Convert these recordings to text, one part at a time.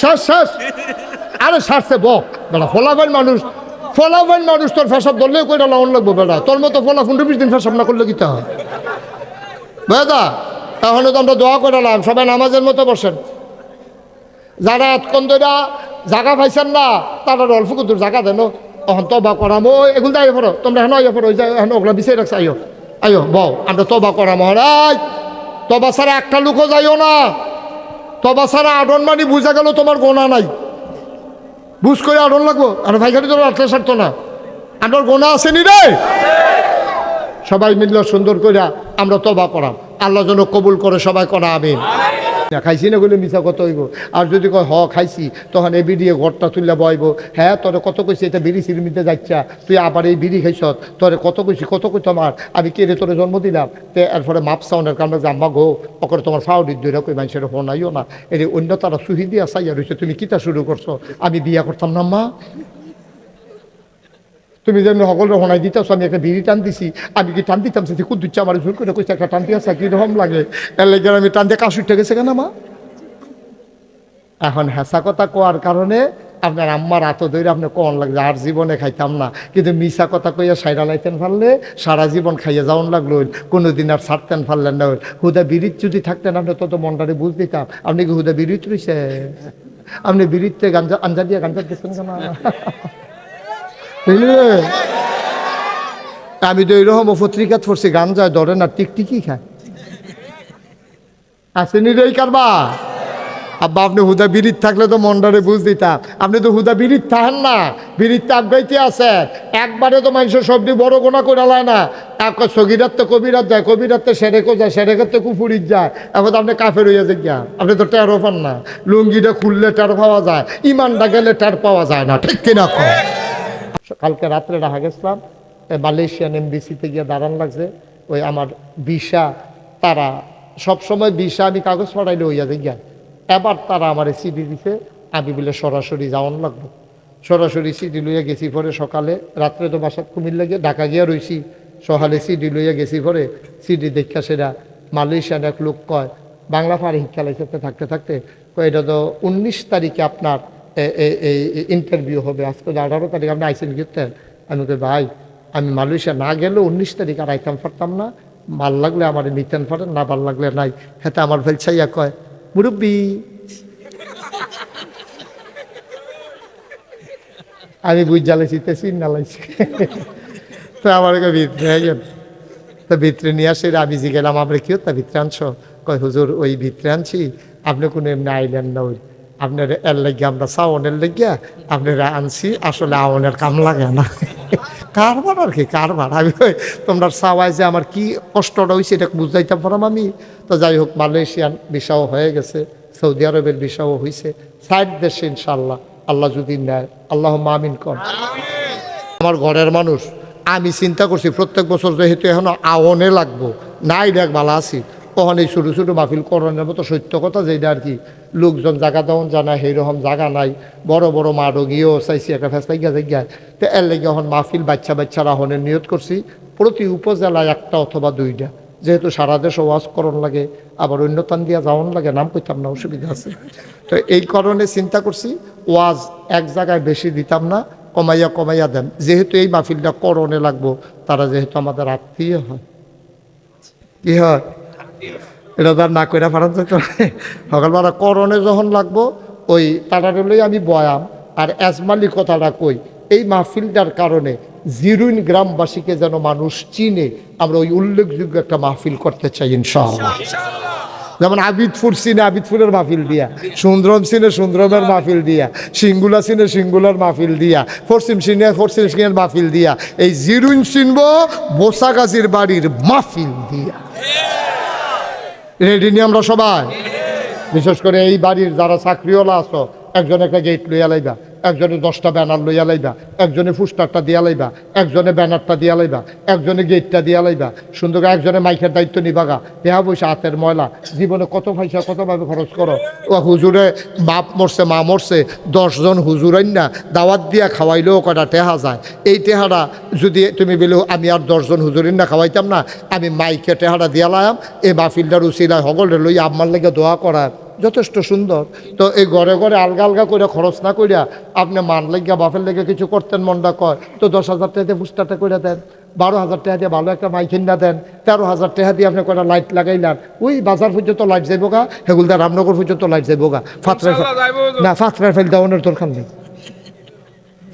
শ্বাস শ্বাস। আরে শ্বাসে ব বেটা ফলাফাইন মানুষ ফলাফাইন মানুষ তোর ফেসব ধরলেও কইটা লাউন লাগবো বেটা তোর মতো ফলা পনেরো বিশ দিন ফেসব না করলে কি তা হয়? বেদা, তাহলে তো আমরা দোয়া করালাম সবাই নামাজের মতো বসেন। যারা এতক্ষণ ধরে জাগা পাইছেন না, তারা অল্প কুতুর জাগা দেন অহন তবা করাম, ও, এগুলো দায় পড়ো। তোমরা হেন আইয়া ওই যে হেন ওগুলা বিচাই রাখছে আইও আইও বউ আমরা তবা করাম হরাই তবা ছাড়া একটা লোকও যাইও না। তবা ছাড়া আডন মানি বুঝা গেল তোমার গোনা নাই। বুঝ করে আডন লাগবো? আর ভাইখানি তোর আটলে সারতো না। আডর গোনা আসেনি রে? সবাই মিলল সুন্দর করে আমরা তবা করাম। আল্লাহ যেন কবুল করে সবাই করা, আমিন। না খাইছি না বলে মিছা কত হইব। আর যদি কয়, হ, খাইছি, তখন এই বিড়ি ঘরটা তুললে বইব। হ্যাঁ তোরে কত কইছি, এটা বিড়ি সিরিমিতে যাচ্ছা তুই আবার এই বিড়ি খাইছ তোরে কত কইছি, কত কই তোমার আমি কে রে তোরে জন্ম দিলাম? তে এরপরে মাপ সাউনের কারণে যে আম্মা গো, অকরে তোমার ফাউডির দইরা কই মানুষের হনাইও না। এর অন্য তারা সুহি দিয়া চাইয়া রয়েছে তুমি কিতা শুরু করছ? আমি বিয়া করতাম না মা তুমি যেমনি সকলের হনাই দিতেছ আমি একটা বিড়ি টান দিছি। আমি কি টান দিতাম? সেটি খুব দিচ্ছে, আমার জোর করে কইছে, একটা টান দিয়ে কি রকম লাগে। এর আমি টান দিয়ে কাশ উঠে গেছে কেন, মা? এখন হেসা কথা কোয়ার কারণে আপনার আম্মার আত ধরে আপনি কন লাগছে? আর জীবনে খাইতাম না। কিন্তু মিশা কথা কইয়া সাইরা লাইতেন পারলে সারা জীবন খাইয়া যাওন লাগল কোনোদিন আর ছাড়তেন পারলেন না হুদা বিড়িত যদি থাকতেন, আপনি তত মনটারে বুঝ দিতাম। আপনি কি হুদা বিড়িত রইছে আপনি বিড়িতে গাঞ্জা আঞ্জা দিয়ে গাঞ্জা দিচ্ছেন কেন বুঝলে আমি তো এইরকম পত্রিকা পড়ছি, গান যায় ধরে না টিকটিকি খায়। আসেনি রে কারবা আব্বা, আপনি হুদা বিরিত থাকলে তো মন্ডারে বুঝ দিতাম। আপনি তো হুদা বিরিত থাকেন না, বিরিত তাপ গাইতে আছে। একবারে তো মানুষের সবজি বড় গোনা করে লায় না। এক সগিরাত তো কবিরাত যায়, কবিরাত তো সেরেকো যায় সেরেকের তো কুফুরিত যায়। এখন তো আপনি কাফের হইয়া যে গিয়া আপনি তো টেরো পান না। লুঙ্গিটা খুললে টের পাওয়া যায়, ইমানটা গেলে টের পাওয়া যায় না, ঠিক কিনা কম কালকে রাত্রে রাখা গেছিলাম মালয়েশিয়ান এমবিসিতে গিয়ে দাঁড়ান লাগছে, ওই আমার ভিসা, তারা, সব সময় ভিসা আমি কাগজ পাঠাইলে হইয়া যে গিয়া এবার তারা আমার সিডি দিছে, আমি বলে সরাসরি যাওয়ান লাগবো। সরাসরি সিডি লইয়া গেছি পরে সকালে, রাত্রে তো বাসাত কুমিল্লা গিয়ে ঢাকা গিয়া রইছি, সকালে সিডি লইয়া গেছি পরে সিডি দেখা সেরা মালয়েশিয়ান এক লোক কয়, বাংলা পারে শিক্ষা লাইসেন্সে থাকতে থাকতে এটা তো উনিশ তারিখে আপনার এই ইন্টারভিউ হবে। আজকে আঠারো তারিখ, আপনি আইসেন গিয়েছেন আমি কই, ভাই, আমি মালয়েশিয়া না গেলেও উনিশ তারিখ আর আইতাম পারতাম না। ভালো লাগলে আমার নিতেন পারেন, না ভালো লাগলে নাই। হেতে আমার ফেলছাইয়া কয়, মুরব্বী। আমি বুঝ জ্বালাইছি তে চিন নালাইছি তো আমার ভিতরে আইয়েন তো ভিতরে নিয়ে আসে আমি জিগেলাম আমরা কি তা ভিতরে আনছো? কয়, হুজুর, ওই ভিতরে আনছি। আপনি কোনো এমনি আইলেন না ওই। আপনার এর লাগিয়া আমরা সাওনের লাগিয়া আপনারা আনছি, আসলে আওনের কাম লাগে না। কারবার আর কি, কারবার। আমি তোমরা সাওয়াই যে আমার কি কষ্টটা হয়েছে এটা বুঝাইতে পারাম আমি। তো যাই হোক, মালয়েশিয়ান বিষাও হয়ে গেছে, সৌদি আরবের বিষাও হয়েছে সাইড দেশে ইনশাল্লাহ আল্লাহ যদি নেয়। আল্লাহ মামিন কর আমার ঘরের মানুষ, আমি চিন্তা করছি প্রত্যেক বছর যেহেতু এখন আওনে লাগবো, নাই দেখ ভালো আছি। তখন এই ছোটো ছোটো মাহফিল করণের মতো সত্য কথা যেটা আর কি লোকজন জায়গা দেওয়ান জানা, সেইরকম জায়গা নাই। বড় বড় মা গিয়েও চাইছি একটা ফেসলাই গিয়া জায়গায় তো এর লেগে এখন মাহফিল বাচ্চা বাচ্চারা হনের নিয়ত করছি। প্রতি উপজেলায় একটা অথবা দুইটা। যেহেতু সারা দেশে ওয়াজ করণ লাগে, আবার অন্য দিয়া যাওয়ান লাগে, নাম কইতাম না, অসুবিধা আছে। তো এই কারণে চিন্তা করছি, ওয়াজ এক জায়গায় বেশি দিতাম না, কমাইয়া কমাইয়া দেন। যেহেতু এই মাহফিলটা করণে লাগবো, তারা যেহেতু আমাদের আত্মীয় হয়। কি হয়? এটা তার না কইরা পারান তো সকালবেলা করণে যখন লাগবো, ওই তাড়াটা লই আমি বয়াম। আর এজমালি কথাটা কই, এই মাহফিলটার কারণে জিরুইন গ্রামবাসীকে যেন মানুষ চিনে, আমরা ওই উল্লেখযোগ্য একটা মাহফিল করতে চাই, ইনশাআল্লাহ। যেমন আবিদপুর সিনে আবিদপুরের মাহফিল দিয়া, সুন্দরম সিনে সুন্দরমের মাহফিল দিয়া, সিঙ্গুলা সিনে সিঙ্গুলার মাহফিল দিয়া পশ্চিম সিনে পশ্চিম সিনের মাহফিল দিয়া, এই জিরুইন চিনব বোসাগাছির বাড়ির মাহফিল দিয়া। রেডি নি আমরা সবাই? বিশেষ করে এই বাড়ির যারা চাকরিওয়ালা আছো, একজন একটা গেট লইয়া লাইবা। একজনে দশটা ব্যানার লইয়া লাইবা, একজনে ফুস্টারটা দিয়া লাইবা, একজনে ব্যানারটা দিয়া লাইবা, একজনে গেটটা দিয়া লাইবা। সুন্দর করে একজনে মাইকের দায়িত্ব নিবাগা দেহা পয়সা হাতের ময়লা। জীবনে কত পয়সা কতভাবে খরচ করো? ও হুজুরে, বাপ মরছে, মা মরছে, দশজন হুজুরাই না, দাওয়াত দিয়া খাওয়াইলেও কটা টেহা যায়। এই টেহাটা যদি তুমি বলো, আমি আর দশজন হুজুরিন না খাওয়াইতাম না, আমি মাইকে টেহাটা দিয়া লাম এই মাহফিলটার উচিলায় সকলের লইয়া আমার লেগে দোয়া করার। যথেষ্ট সুন্দর। তো এই ঘরে ঘরে আলগা আলগা করে খরচ না করিয়া আপনি মান লেগা বাপের লেগে কিছু করতেন মনটা কয় তো দশ হাজার টাকা দিয়ে বুস্টারটা করে দেন বারো হাজার টাকা দিয়ে ভালো একটা মাইকিন না দেন তেরো হাজার টাকা দিয়ে আপনি কয়টা লাইট লাগাইলেন। ওই বাজার পর্যন্ত লাইট যাইব গা হেগুলদার রামনগর পর্যন্ত লাইট যাইব গা। ফাতরা ইনশাআল্লাহ না ফাতরার ফেল দেওয়ানোর দরকার নেই।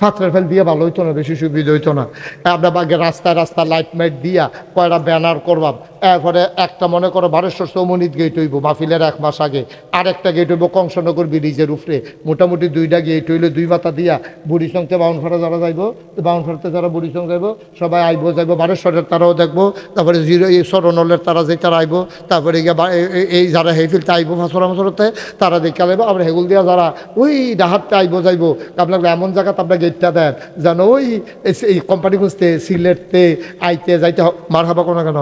ফাতরার ফেল দিয়ে ভালো হইতো না বেশি সুবিধা হইতো না। আপনার বাগে রাস্তায় রাস্তা লাইট মাইট দিয়া কয়টা ব্যানার করবাম। এরপরে একটা মনে করো বারেশ্বর চৌমনিত গেট হইব, মাহফিলের এক মাস আগে। আরেকটা গেট হইব কংসনগর ব্রিজের উপরে। মোটামুটি দুইটা গেট হইলে দুই মাথা দিয়া। বুড়ি সঙ্গে বাউনফাড়া যারা যাইব বাউনফাড়াতে যারা বুড়ি সঙ্গে যাইব, সবাই আইব, যাইব বারেশ্বরের তারাও দেখব, তারপরে জিরো এই সরনলের তারা যে তারা আইব, তারপরে এই যারা হেফিলতে আইব ফাঁসরা মাসরতে, তারা দেখে আলাইব আবার হেগুল দিয়া যারা ওই ডাহাতে আইব যাইব আপনার এমন জায়গাতে আপনার গেটটা দেন, যেন ওই এই কোম্পানি খুঁজতে সিলেটতে, আইতে যাইতে মার হাবা কোনো কেন?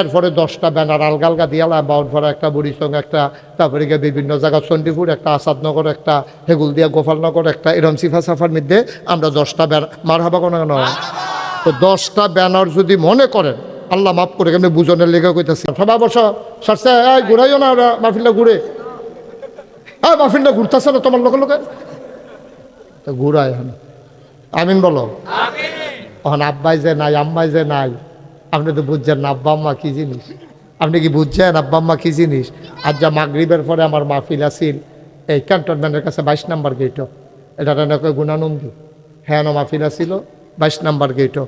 এরপরে দশটা ব্যানার আলগা আলগা দিয়ালা বাউনফাড়া একটা বুড়িসং একটা তারপরে গিয়ে বিভিন্ন জায়গা চণ্ডীপুর একটা আসাদনগর একটা হেগুল দিয়া গোপালনগর একটা এরম সিফা সাফার মধ্যে আমরা দশটা ব্যানার মার হাবা কোনো কেন তো দশটা ব্যানার যদি মনে করেন আল্লাহ মাফ করে কেমনি বুঝনের লেগে কইতেছে। সবাই বস সারছে এই ঘুরাইও না ওরা মাহফিলটা ঘুরে। হ্যাঁ মাহফিলটা ঘুরতেছে না তোমার লোকের লোকে? তো ঘুরায় আমিন বলো। এখন আব্বাই যে নাই আম্মাই যে নাই আপনি তো বুঝছেন না, আব্বা জিনিস? আপনি কি বুঝছেন, আব্বা কি জিনিস? আজ যা মাগরিবের পরে আমার মাহফিল আসিল এই ক্যান্টনমেন্টের কাছে বাইশ নাম্বার গেটও এটা নাকি গুণানন্দী? হ্যাঁ মাহফিল আসিল বাইশ নাম্বার গেটও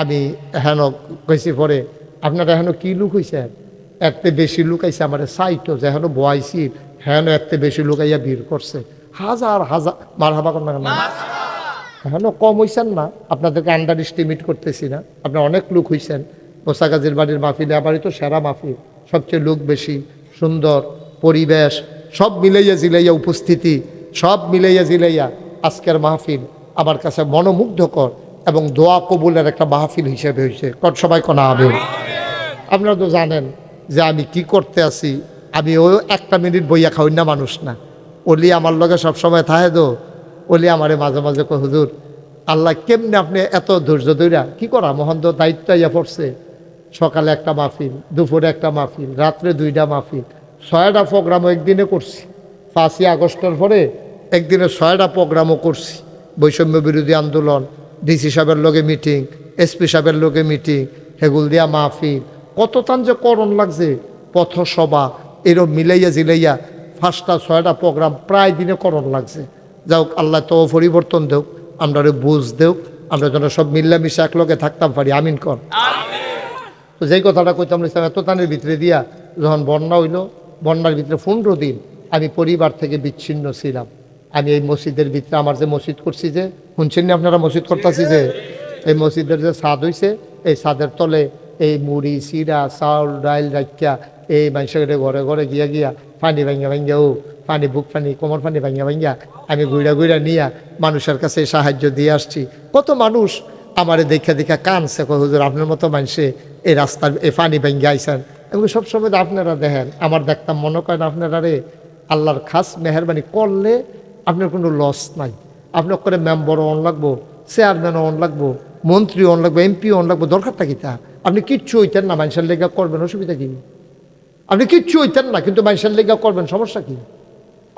আমি হেন কইছি পরে, আপনারা হেন কি লুক হয়েছে এতে বেশি লুক আইছে আমার সাইটো যে হেন বয়াইছি, হেন এতে বেশি লুক আইয়া ভিড় করছে। হাজার হাজার মার হাবা কর না এখনও কম হইছেন না, আপনাদেরকে আন্ডার এস্টিমেট করতেছি না। আপনার অনেক লোক হইছেন। মোসাগাজির বাড়ির মাহফিলে আবারই তো সেরা মাহফিল। সবচেয়ে লোক বেশি, সুন্দর, পরিবেশ, সব মিলাইয়া জিলাইয়া উপস্থিতি, সব মিলাইয়া জিলাইয়া আজকের মাহফিল আমার কাছে মনোমুগ্ধকর এবং দোয়া কবুলের একটা মাহফিল হিসেবে হয়েছে। কট সবাই কনা হবে আপনারা তো জানেন যে আমি কি করতে আছি, আমি ও একটা মিনিট বইয়া খাওয়াই না মানুষ না। ওলি আমার লগে সবসময় থাহে তো। ওলি আমারে মাঝে মাঝে কয়, হুজুর, আল্লাহ কেমনে আপনি এত ধৈর্য ধৈরা কি করা? মহন্ত দায়িত্ব ইয়া পড়ছে। সকালে একটা মাহফিল, দুপুরে একটা মাহফিল, রাত্রে দুইটা মাহফিল। ছয়টা প্রোগ্রামও একদিনে করছি। পাঁচই আগস্টের পরে একদিনে ছয়টা প্রোগ্রামও করছি। বৈষম্য বিরোধী আন্দোলন, ডিসি সাহেবের লগে মিটিং এসপি সাহেবের লগে মিটিং হেগুল দিয়া মাহফিল। কত তান যে করণ লাগছে, পথসভা, এরম মিলাইয়া জিলাইয়া ফার্স্টটা ছয়টা প্রোগ্রাম প্রায় দিনে করণ লাগছে। যাওক আল্লাহ তো পরিবর্তন দেওক আমরা বুঝ দেওক আমরা যেন সব মিল্লামিশে একলগে থাকতাম পারি। আমিন কর। তো যেই কথাটা কইতাম ইসলাম এত তানের ভিতরে দিয়া যখন বন্যা হইল, বন্যার ভিতরে পনেরো দিন আমি পরিবার থেকে বিচ্ছিন্ন ছিলাম। আমি এই মসজিদের ভিতরে আমার যে মসজিদ করছি যে, শুনছেন আপনারা মসজিদ করতেছি যে? এই মসজিদের যে স্বাদ হইছে, এই স্বাদের তলে এই মুড়ি চিরা চাউল, ডাইল রাখিয়া এই মানুষের ঘরে ঘরে গিয়া গিয়া পানি ভাঙ্গা ভাঙ্গা ও পানি, বুক পানি, কোমর পানি ভাঙ্গা ভাঙ্গা আমি ঘুরা ঘুরা নিয়া মানুষের কাছে সাহায্য দিয়ে আসছি। কত মানুষ আমারে দেখা দেখা কানছে হুজুর, আপনার মতো মানুষে এই রাস্তার এই পানি ভেঙ্গে আইসেন এগুলো সবসময় আপনারা দেখেন। আমার দেখতাম মনে করেন আপনারা রে, আল্লাহর খাস মেহরবানি করলে আপনার কোনো লস নাই। আপনার করে মেম্বার অন লাগবো চেয়ারম্যান অন লাগবো, মন্ত্রী অন লাগবো এমপি অন লাগবো, দরকারটা কি তা? আপনি কিচ্ছু হইতেন না, মানুষের লেগা করবেন, অসুবিধা কি? আপনি কিচ্ছু হইতেন না, কিন্তু মানুষের লেগা করবেন, সমস্যা কি?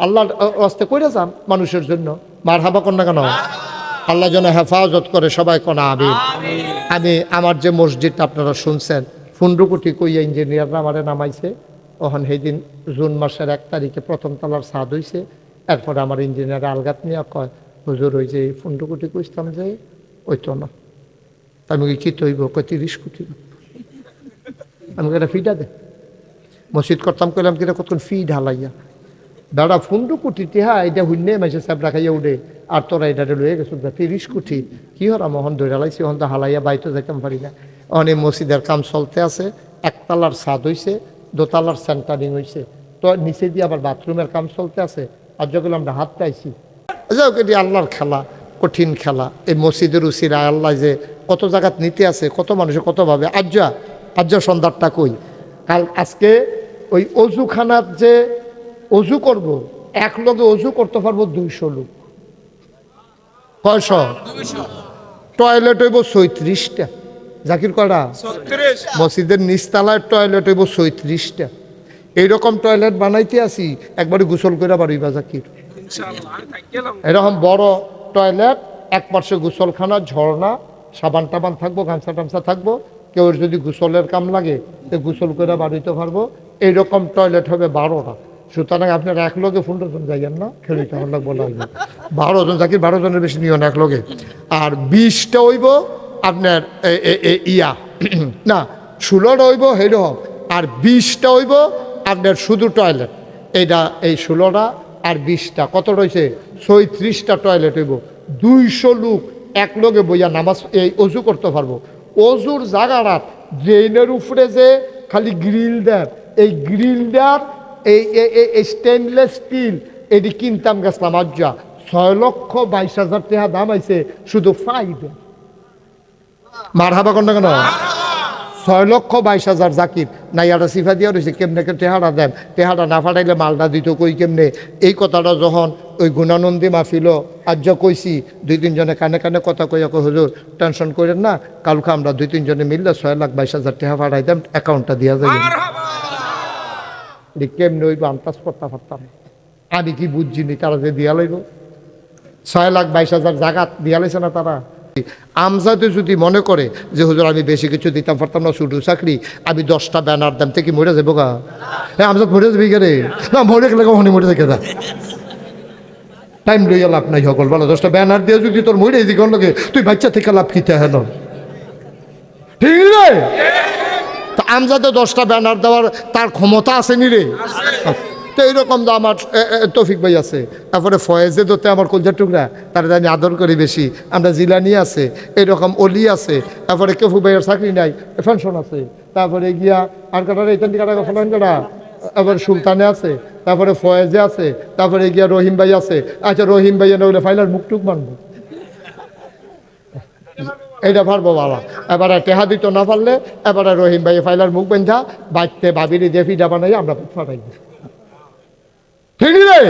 আল্লাহর রাস্তে করে যান মানুষের জন্য। মার হাবা না কেন? আল্লাহ যেন হেফাজত করে সবাই কোনা আবি আমি আমার যে মসজিদটা আপনারা শুনছেন ফুন্ডুকুটি কইয়া ইঞ্জিনিয়াররা আমারে নামাইছে। তখন সেই দিন জুন মাসের এক তারিখে প্রথম তলার ছাদ হইছে। এরপরে আমার ইঞ্জিনিয়ার আলগাত নিয়ে কয় হুজুর ওই যে ফুন্ডুকুটি কইতাম যে ওই তো না। আমি কি তৈব? কয় তিরিশ কোটি। আমি এটা ফিটা দে। মসজিদ করতাম কইলাম কিনা কতক্ষণ ফি ঢালাইয়া। দাদা ফুন্ডু কোটি টিহা এটা হুন্নে মাসে সাহেব রাখাইয়া উঠে আর তোরা এটা লয়ে গেছো তিরিশ কোটি। কি হরা মোহন ধরে হন তো হালাইয়া বাইতে যাইতাম পারি না। অনেক মসজিদের কাম চলতে আছে একতলার ছাদ হইছে দোতলার সেন্টারিং হইছে তো নিচে দিয়ে আবার বাথরুমের কাম চলতে আছে। আর যখন আমরা হাত পাইছি যাও এটি আল্লাহর খেলা, কঠিন খেলা। এই মসজিদের উসিরা আল্লাহ যে কত জায়গাত নিতে আছে, কত মানুষে কতভাবে আজ্জা আজ্জা সন্ধ্যারটা কই? কাল আজকে ওই অজুখানার যে অজু করব এক লগে অজু করতে পারব দুইশো লোক। কয়শ? টয়লেট হইব সৈত্রিশটা জাকির ছত্রিশ। মসজিদের নিচতলায় টয়লেট হইব সৈত্রিশটা এইরকম টয়লেট বানাইতে আসি একবারে গোসল করে বাড়িবা জাকির। এরকম বড় টয়লেট এক পাশে গোসলখানা ঝর্ণা সাবান টাবান থাকব গামছা টামছা থাকব কেউ যদি গোসলের কাম লাগে তো গোসল করে বাড়িতে পারব। এইরকম টয়লেট হবে বারোটা। সুতরাং আপনার এক লোকে পনেরো জন যাইয়েন না আমার লাগবো লাগবে বারো জন থাকি বারো জনের বেশি নিয়ন এক লোকে আর বিশটা হইব আপনার ইয়া। না, ষোলোটা হইব হেরকম আর বিশটা হইব আপনার শুধু টয়লেট। এইটা এই ষোলোটা আর বিশটা। কত রয়েছে? ছয়ত্রিশটা টয়লেট হইব। দুইশো লোক এক লোকে বইয়া নামাজ, এই অজু করতে পারব। অজুর জায়গাটা ড্রেনের উপরে যে খালি গ্রিল দেন এই গ্রিল দেওয়ার এই স্টেনলেস স্টিল এটি কিনতাম গেছিলাম আজ্জা ছয় লক্ষ বাইশ হাজার টাকা দাম আইছে, শুধু ফাইভ মার হাবা কন্যা কেন? ছয় লক্ষ বাইশ হাজার জাকির। নাইয়াটা সিফা দিয়া রয়েছে কেমনে টেহারা দেন? টেহারা না ফাটাইলে মালটা দিত কই কেমনে? এই কথাটা যখন ওই গুণানন্দী মাহফিল আজ্য কইছি, দুই তিনজনে কানে কানে কথা কইয়া কই হুজুর, টেনশন করেন না, কালকে আমরা দুই তিনজনে মিললে ছয় লাখ বাইশ হাজার টাকা ফাটাই দেন অ্যাকাউন্টটা দিয়া যাবে এটি কেমনে ওই আন্তাজ করতে পারতাম আমি কি বুঝছিনি তারা যে দিয়া লইব? ছয় লাখ বাইশ হাজার জাগাত দিয়া লাইছে না তারা? আমজাদে যদি মনে করে যে, হুজুর, আমি বেশি কিছু দিতাম, পারতাম না, শুধু চাকরি, আমি দশটা ব্যানার দাম থেকে মরে যাব গা? হ্যাঁ আমজাদ মরে যাবি কে রে না, মরে গেলে কখনই মরে থাকে না। টাইম লইয়া লাভ নাই সকল বলো দশটা ব্যানার দিয়ে যদি তোর মরে দিকে লোকে তুই বাচ্চা থেকে লাভ কিতে হেন? ঠিক তা আমজাদে দশটা ব্যানার দেওয়ার তার ক্ষমতা আছে নি রে? তো এইরকম তো আমার তৌফিক ভাই আছে। তারপরে ফয়েজে দোতে আমার কলজার টুকরা, তারা আমি আদর করি বেশি। আমরা জিলানি আছে, এইরকম অলি আছে। তারপরে কেফু ভাইয়ের চাকরি নাই পেনশন আছে। তারপরে গিয়া, আর কাটার এই তিনটি কাটা ফলন কাটা। তারপরে সুলতানে আছে, তারপরে ফয়েজে আছে, তারপরে গিয়া রহিম ভাই আছে। আচ্ছা রহিম ভাই না ফাইলার মুখ টুক মানবো এইটা পারব বাবা। এবারে টেহা দিত না পারলে, এবারে রহিম ভাই ফাইলার মুখ বেঁধা, বাইতে ভাবিরি দিয়ে ফিডা বানাই, আমরা ফাটাই ঠিক রে?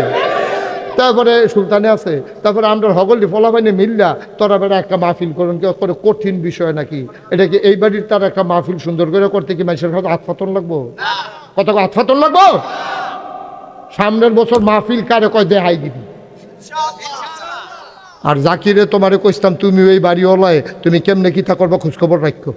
তারপরে সুলতানে আছে, তারপরে আমরা হগলি ফলাফাইনে মিল্লা, তোরা বেড়া একটা মাহফিল করুন কি করে কঠিন বিষয় নাকি? এটা কি এই বাড়ির তার একটা মাহফিল সুন্দর করে করতে কি মানুষের কাছে আতফাতন লাগবো? কত আতফাতন লাগবো? সামনের বছর মাহফিল কারে কয় দেহাই দিবি? আর জাকিরে তোমারে কইতাম তুমি ওই বাড়ি ওলায়, তুমি কেমনে কি তা করবা, খোঁজখবর রাখো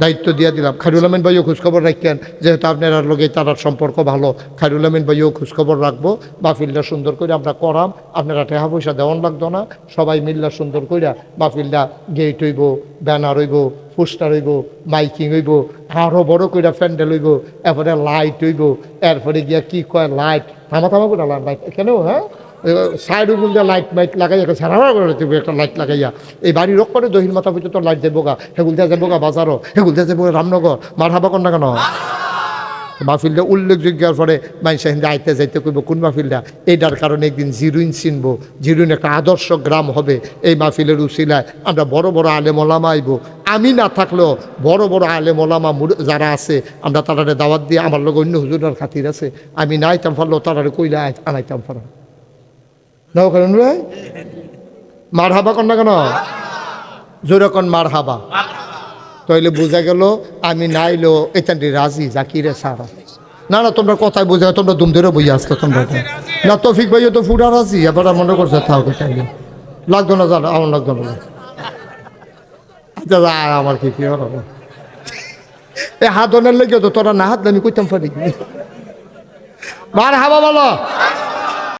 দায়িত্ব দিয়ে দিলাম। খায়রুল আমিন ভাইও খোঁজখবর রাখেন যেহেতু আপনার লগে তার সম্পর্ক ভালো। খায়রুল আমিন ভাইও খোঁজখবর রাখব। মাহফিলটা সুন্দর করে আমরা করাম, আপনারা টাকা পয়সা দেওয়ান লাগতো না। সবাই মিল্লা সুন্দর করে মাহফিলটা গেট হইব, ব্যানার হইব, পোস্টার হইব, মাইকিং হইব আরও বড় করে প্যান্ডেল হইব, এরপরে লাইট হইব, এরপরে গিয়া কি কয় লাইট, থামা থামা করে লাইট, কেন হ্যাঁ? সাইড উপর দিয়ে লাইট মাইট লাগাইয়া সারা করে একটা লাইট লাগাইয়া। এই বাড়ির করে দহিন মাথা পর্যন্ত লাইট যাব গা। হেগুল দিয়ে যাব গা বাজারও। হেগুল দিয়ে যাব রামনগর। মার হাবা না কেন? মাহফিলটা উল্লেখযোগ্য হওয়ার পরে মানুষ হিন্দে আইতে যাইতে করব কোন মাহফিলটা এইটার কারণে একদিন জিরুইন চিনবো। জিরুইন একটা আদর্শ গ্রাম হবে এই মাহফিলের উসিলায়। আমরা বড় বড় আলেম ওলামা আইব। আমি না থাকলেও বড় বড় আলেম ওলামা মুর- যারা আছে, আমরা তারারে দাওয়াত দিয়ে, আমার লোক অন্য হুজুরার খাতির আছে। আমি না আইতাম পারলেও তারারে কইলে আনাইতাম পারা। কারণ ভাই মার হাবা কন না কেন? জোরে কন মার হাবা তাইলে বোঝা গেল আমি নাইলো এখানটি রাজি, জাকিরে সারা। না না, তোমরা কথায় বোঝা তোমরা দুম ধরে বই আসতো তোমরা। না, তফিক ভাইও তো ফুরা রাজি এবার মনে করছে থাও তাইলে। লাগতো না জানো, আমার লাগতো না। আচ্ছা আমার কি কি হবে এ হাত ধনের লেগে তো তোরা না হাত আমি কইতাম পারি মার হাবা বলো।